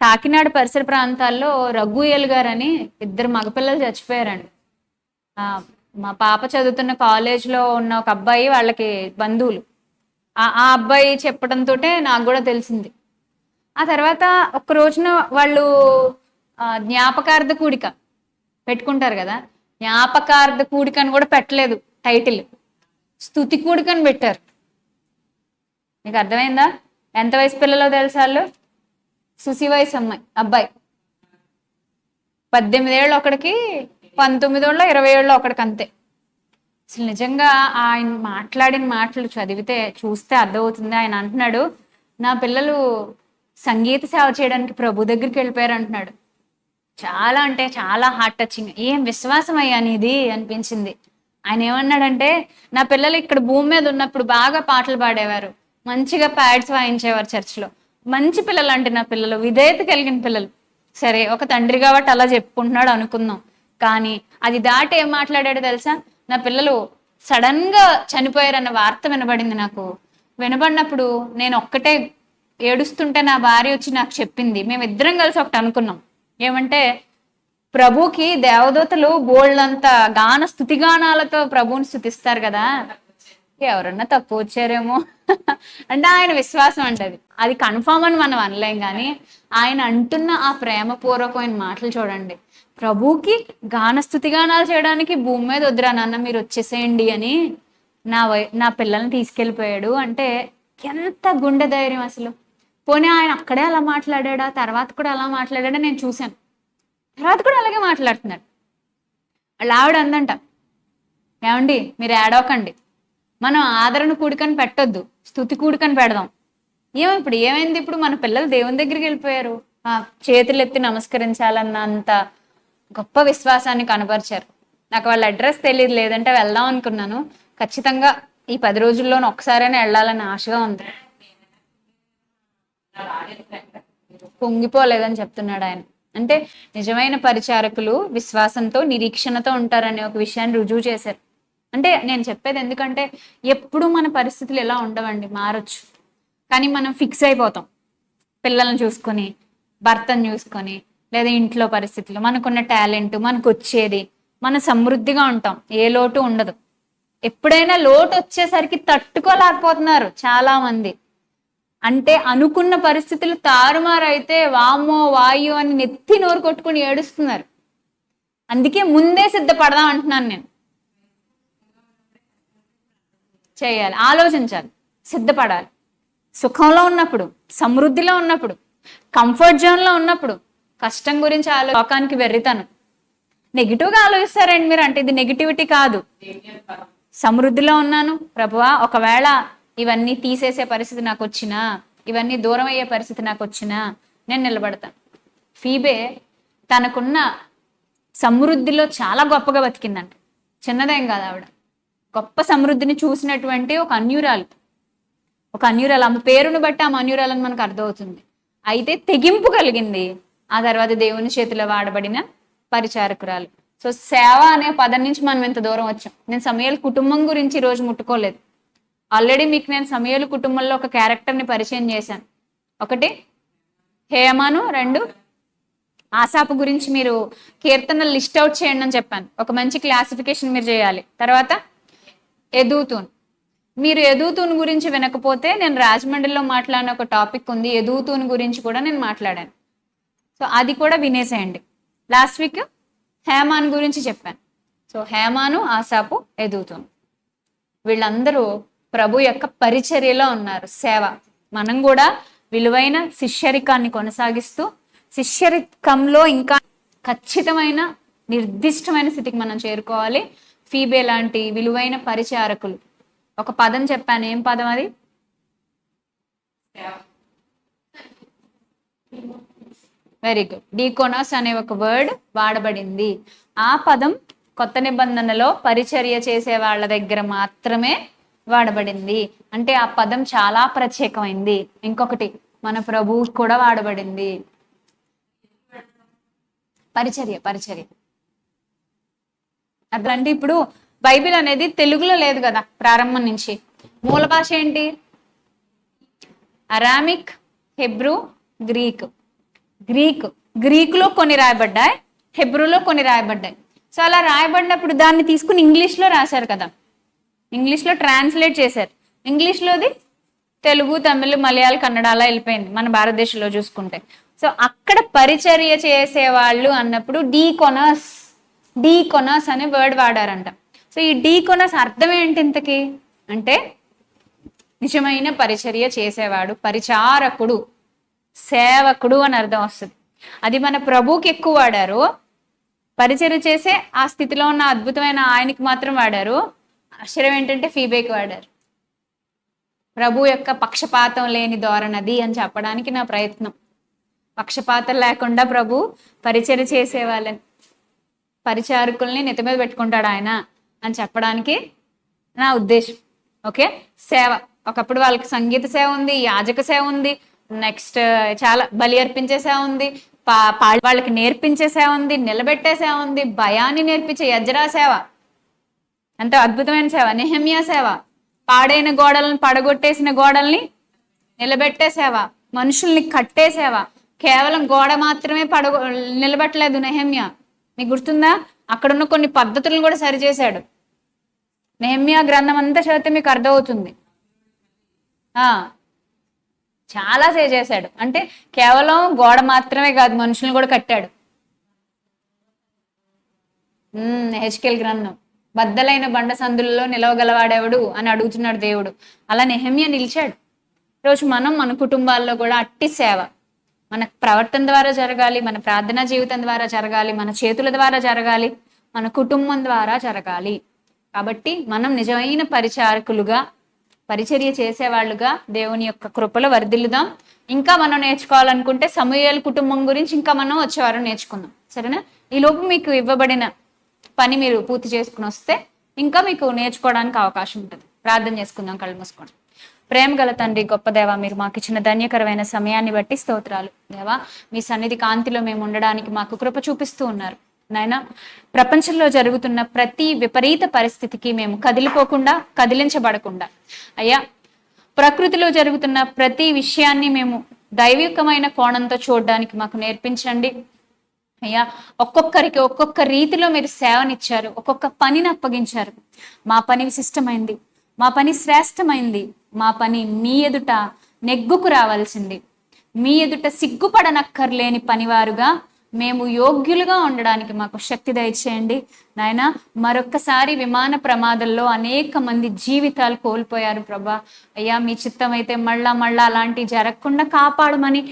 కాకినాడ పరిసర ప్రాంతాల్లో రఘుయల్ గారు అని ఇద్దరు మగపిల్లలు చచ్చిపోయారండి. మా పాప చదువుతున్న కాలేజ్లో ఉన్న ఒక అబ్బాయి వాళ్ళకి బంధువులు. ఆ అబ్బాయి చెప్పడంతో నాకు కూడా తెలిసింది. ఆ తర్వాత ఒక రోజున వాళ్ళు జ్ఞాపకార్థ కూడిక పెట్టుకుంటారు కదా జ్ఞాపకార్థ కూడిక అని కూడా పెట్టలేదు టైటిల్. స్థుతి కూడికని పెట్టారు. మీకు అర్థమైందా? ఎంత వయసు పిల్లలో తెలుసా వాళ్ళు? సుసి వయసు అమ్మాయి అబ్బాయి. పద్దెనిమిది ఏళ్ళు ఒకడికి పంతొమ్మిది ఏళ్ళు ఇరవై ఏళ్ళు ఒకడికి అంతే అసలు నిజంగా ఆయన మాట్లాడిన మాటలు చదివితే చూస్తే అర్థమవుతుంది. ఆయన అంటున్నాడు నా పిల్లలు సంగీత సేవ చేయడానికి ప్రభు దగ్గరికి వెళ్ళిపోయారు అంటున్నాడు. చాలా అంటే చాలా హార్ట్ టచింగ్ ఏం విశ్వాసం అయ్యా నీది? అనిపించింది. ఆయన ఏమన్నాడంటే నా పిల్లలు ఇక్కడ భూమి మీద ఉన్నప్పుడు బాగా పాటలు పాడేవారు. మంచిగా ప్యాడ్స్ వాయించేవారు చర్చ్లో మంచి పిల్లలు అంటే నా పిల్లలు విధేయత కలిగిన పిల్లలు. సరే ఒక తండ్రి కాబట్టి అలా చెప్పుకుంటున్నాడు అనుకుందాం. కానీ అది దాటి ఏం మాట్లాడాడు తెలుసా? నా పిల్లలు సడన్గా చనిపోయారన్న వార్త వినబడింది నాకు. వినబడినప్పుడు నేను ఒక్కటే ఏడుస్తుంటే నా భార్య వచ్చి నాకు చెప్పింది. మేమిద్దరం కలిసి ఒకటి అనుకున్నాం. ఏమంటే ప్రభుకి దేవదూతలు బోల్డంత గాన స్థుతిగానాలతో ప్రభువుని స్థుతిస్తారు కదా? ఎవరన్నా తప్పు వచ్చారేమో. అంటే ఆయన విశ్వాసం అంటది అది. కన్ఫామ్ అని మనం అనలేం కానీ ఆయన అంటున్న ఆ ప్రేమపూర్వకమైన మాటలు చూడండి. ప్రభుకి గాన స్థుతిగానాలు చేయడానికి భూమి మీద వద్దురా నాన్న మీరు వచ్చేసేయండి అని నా వై నా పిల్లల్ని తీసుకెళ్ళిపోయాడు. అంటే ఎంత గుండె ధైర్యం అసలు. పోనీ ఆయన అక్కడే అలా మాట్లాడాడా? తర్వాత కూడా అలా మాట్లాడాడా? నేను చూశాను. తర్వాత కూడా అలాగే మాట్లాడుతున్నాడు. వాళ్ళ ఆవిడ అందంట. ఏమండి మీరు ఏడవకండి మనం ఆదరణ కూడికని పెట్టొద్దు స్థుతి కూడికని పెడదాం. ఏమో ఇప్పుడు ఏమైంది ఇప్పుడు మన పిల్లలు దేవుని దగ్గరికి వెళ్ళిపోయారు. ఆ, చేతులు ఎత్తి నమస్కరించాలన్న అంత గొప్ప విశ్వాసాన్ని కనపరిచారు. నాకు వాళ్ళ అడ్రస్ తెలియదు లేదంటే వెళ్దాం అనుకున్నాను. ఖచ్చితంగా ఈ పది రోజుల్లోనే ఒక్కసారైనా వెళ్ళాలని ఆశగా ఉంది. పొంగిపోలేదని చెప్తున్నాడు ఆయన. అంటే నిజమైన పరిచారకులు విశ్వాసంతో నిరీక్షణతో ఉంటారనే ఒక విషయాన్ని రుజువు చేశారు. అంటే నేను చెప్పేది ఎందుకంటే ఎప్పుడు మన పరిస్థితులు ఎలా ఉండవండి మారొచ్చు. కానీ మనం ఫిక్స్ అయిపోతాం. పిల్లల్ని చూసుకొని భర్తను చూసుకొని లేదా ఇంట్లో పరిస్థితులు మనకున్న టాలెంట్ మనకు వచ్చేది మన సమృద్ధిగా ఉంటాం. ఏ లోటు ఉండదు. ఎప్పుడైనా లోటు వచ్చేసరికి తట్టుకోలేకపోతున్నారు చాలా మంది అంటే అనుకున్న పరిస్థితులు తారుమారైతే వామో వాయు అని నెత్తి నోరు కొట్టుకుని ఏడుస్తున్నారు. అందుకే ముందే సిద్ధపడదాం అంటున్నాను నేను. చేయాలి ఆలోచించాలి సిద్ధపడాలి. సుఖంలో ఉన్నప్పుడు సమృద్ధిలో ఉన్నప్పుడు కంఫర్ట్ జోన్లో ఉన్నప్పుడు కష్టం గురించి ఆలో లోకానికి వెర్రితాను. నెగిటివ్గా ఆలోచిస్తారండి మీరు అంటే ఇది నెగిటివిటీ కాదు. సమృద్ధిలో ఉన్నాను ప్రభువా ఒకవేళ ఇవన్నీ తీసేసే పరిస్థితి నాకు వచ్చినా ఇవన్నీ దూరం అయ్యే పరిస్థితి నాకు వచ్చినా నేను నిలబడతాను. ఫీబే తనకున్న సమృద్ధిలో చాలా గొప్పగా బతికిందంట. చిన్నదేం కాదు ఆవిడ. గొప్ప సమృద్ధిని చూసినటువంటి ఒక అన్యురాలు. ఒక అన్యురాలు. ఆమె పేరును బట్టి ఆమె అన్యురాలని మనకు అర్థమవుతుంది. అయితే తెగింపు కలిగింది. ఆ తర్వాత దేవుని చేతిలో వాడబడిన పరిచారకురాలు. సో సేవ అనే పదం నుంచి మనం ఇంత దూరం వచ్చాం. నేను సమయాల కుటుంబం గురించి ఈరోజు రోజు ముట్టుకోలేదు. ఆల్రెడీ మీకు నేను సమయాల కుటుంబంలో ఒక క్యారెక్టర్ని పరిచయం చేశాను. ఒకటి హేమను. రెండు ఆశాపు గురించి మీరు కీర్తనలు లిస్ట్ అవుట్ చేయండి అని చెప్పాను. ఒక మంచి క్లాసిఫికేషన్ మీరు చేయాలి. తర్వాత ఎదుగుతూన్. మీరు ఎదుగుతూన్ గురించి వినకపోతే నేను రాజమండ్రిలో మాట్లాడిన ఒక టాపిక్ ఉంది ఎదుగుతూన్ గురించి కూడా నేను మాట్లాడాను. సో అది కూడా వినేసేయండి. లాస్ట్ వీక్ హేమాన్ గురించి చెప్పాను. సో హేమాను ఆసాపు ఎదుగుతూన్. వీళ్ళందరూ ప్రభు యొక్క పరిచర్యలో ఉన్నారు. సేవ. మనం కూడా విలువైన శిష్యరికాన్ని కొనసాగిస్తూ శిష్యరికంలో ఇంకా ఖచ్చితమైన నిర్దిష్టమైన స్థితికి మనం చేరుకోవాలి. ఫీబే లాంటి విలువైన పరిచారకులు. ఒక పదం చెప్పాను. ఏం పదం అది? వెరీ గుడ్ డీకోనాస్ అనే ఒక వర్డ్ వాడబడింది. ఆ పదం కొత్త నిబంధనలో పరిచర్య చేసే వాళ్ళ దగ్గర మాత్రమే వాడబడింది. అంటే ఆ పదం చాలా ప్రత్యేకమైంది. ఇంకొకటి మన ప్రభువు కూడా వాడబడింది. పరిచర్య పరిచర్య. అట్లంటే ఇప్పుడు బైబిల్ అనేది తెలుగులో లేదు కదా ప్రారంభం నుంచి. మూల భాష ఏంటి? Aramaic Hebrew Greek. గ్రీక్. గ్రీకులో కొన్ని రాయబడ్డాయి హెబ్రూలో కొన్ని రాయబడ్డాయి. సో అలా రాయబడినప్పుడు దాన్ని తీసుకుని ఇంగ్లీష్లో రాశారు కదా. ఇంగ్లీష్లో ట్రాన్స్లేట్ చేశారు. ఇంగ్లీష్లోది తెలుగు తమిళ్ మలయాళ కన్నడ అలా వెళ్ళిపోయింది మన భారతదేశంలో చూసుకుంటే. సో అక్కడ పరిచర్య చేసేవాళ్ళు అన్నప్పుడు డీ కొనస్ డీ కొనస్ అనే వర్డ్ వాడారంట. సో ఈ డీ కొనస్ అర్థం ఏంటి ఇంతకి? అంటే నిజమైన పరిచర్య చేసేవాడు పరిచారకుడు సేవకుడు అని అర్థం వస్తుంది. అది మన ప్రభుకి ఎక్కువ వాడారు. పరిచర్య చేసే ఆ స్థితిలో ఉన్న అద్భుతమైన ఆయనకి మాత్రం వాడారు. ఆశ్చర్యం ఏంటంటే ఫీబేకి వాడారు. ప్రభు యొక్క పక్షపాతం లేని ధోరణది అని చెప్పడానికి నా ప్రయత్నం. పక్షపాతం లేకుండా ప్రభు పరిచర్య చేసేవాళ్ళని. పరిచారకుల్ని నెత్తి మీద పెట్టుకుంటాడు ఆయన అని చెప్పడానికి నా ఉద్దేశం. ఓకే? సేవ. ఒకప్పుడు వాళ్ళకి సంగీత సేవ ఉంది యాజక సేవ ఉంది నెక్స్ట్ చాలా బలి అర్పించే సేవ ఉంది పా పా- వాళ్ళకి నేర్పించే సేవ ఉంది నిలబెట్టే సేవ ఉంది భయాన్ని నేర్పించే యజ్రా సేవ. ఎంతో అద్భుతమైన సేవ నెహమ్యా సేవ. పాడైన గోడలను పడగొట్టేసిన గోడల్ని నిలబెట్టే సేవ మనుషుల్ని కట్టే సేవ. కేవలం గోడ మాత్రమే పడగొ నిలబెట్టలేదు నెహమ్యా. మీకు గుర్తుందా? అక్కడున్న కొన్ని పద్ధతులను కూడా సరిచేశాడు. నెహమ్యా గ్రంథం అంతా చదివితే మీకు అర్థమవుతుంది. ఆ, చాలా సే చేశాడు. అంటే కేవలం గోడ మాత్రమే కాదు మనుషులను కూడా కట్టాడు. హెచ్కెల్ గ్రంథం. బద్దలైన బండ సందులలో నిలవగలవాడెవడు అని అడుగుతున్నాడు దేవుడు. అలా నెహమ్య నిలిచాడు. రోజు మనం మన కుటుంబాల్లో కూడా అట్టి సేవ. మన ప్రవర్తన ద్వారా జరగాలి మన ప్రార్థనా జీవితం ద్వారా జరగాలి మన చేతుల ద్వారా జరగాలి మన కుటుంబం ద్వారా జరగాలి. కాబట్టి మనం నిజమైన పరిచారకులుగా పరిచర్య చేసేవాళ్ళుగా దేవుని యొక్క కృపలో వర్ధిల్లుదాం. ఇంకా మనం నేర్చుకోవాలనుకుంటే సమూహల కుటుంబం గురించి ఇంకా మనం వచ్చేవారం నేర్చుకుందాం. సరేనా? ఈ లోపు మీకు ఇవ్వబడిన పని మీరు పూర్తి చేసుకుని వస్తే ఇంకా మీకు నేర్చుకోవడానికి అవకాశం ఉంటుంది. ప్రార్థన చేసుకుందాం కళ్ళు మూసుకోండి. ప్రేమ గల తండ్రి గొప్ప దేవ మీరు మాకు ఇచ్చిన ధన్యకరమైన సమయాన్ని బట్టి స్తోత్రాలు. దేవా మీ సన్నిధి కాంతిలో మేము ఉండడానికి మాకు కృప చూపిస్తూ ఉన్నారు. నాయన ప్రపంచంలో జరుగుతున్న ప్రతి విపరీత పరిస్థితికి మేము కదిలిపోకుండా కదిలించబడకుండా. అయ్యా ప్రకృతిలో జరుగుతున్న ప్రతి విషయాన్ని మేము దైవికమైన కోణంతో చూడడానికి మాకు నేర్పించండి. అయ్యా ఒక్కొక్కరికి ఒక్కొక్క రీతిలో మీరు సేవనిచ్చారు ఒక్కొక్క పనిని అప్పగించారు. మా పని విశిష్టమైంది మా పని శ్రేష్టమైంది మా పని మీ ఎదుట నెగ్గుకు రావాల్సింది. మీ ఎదుట సిగ్గుపడనక్కర్లేని పనివారుగా మేము యోగ్యులుగా ఉండడానికి మాకు శక్తి దయచేయండి. నాయన మరొక్కసారి విమాన ప్రమాదంలో అనేక మంది జీవితాలు కోల్పోయారు ప్రభా. అయ్యా మీ చిత్తం అయితే మళ్ళా మళ్ళా అలాంటివి జరగకుండా కాపాడమని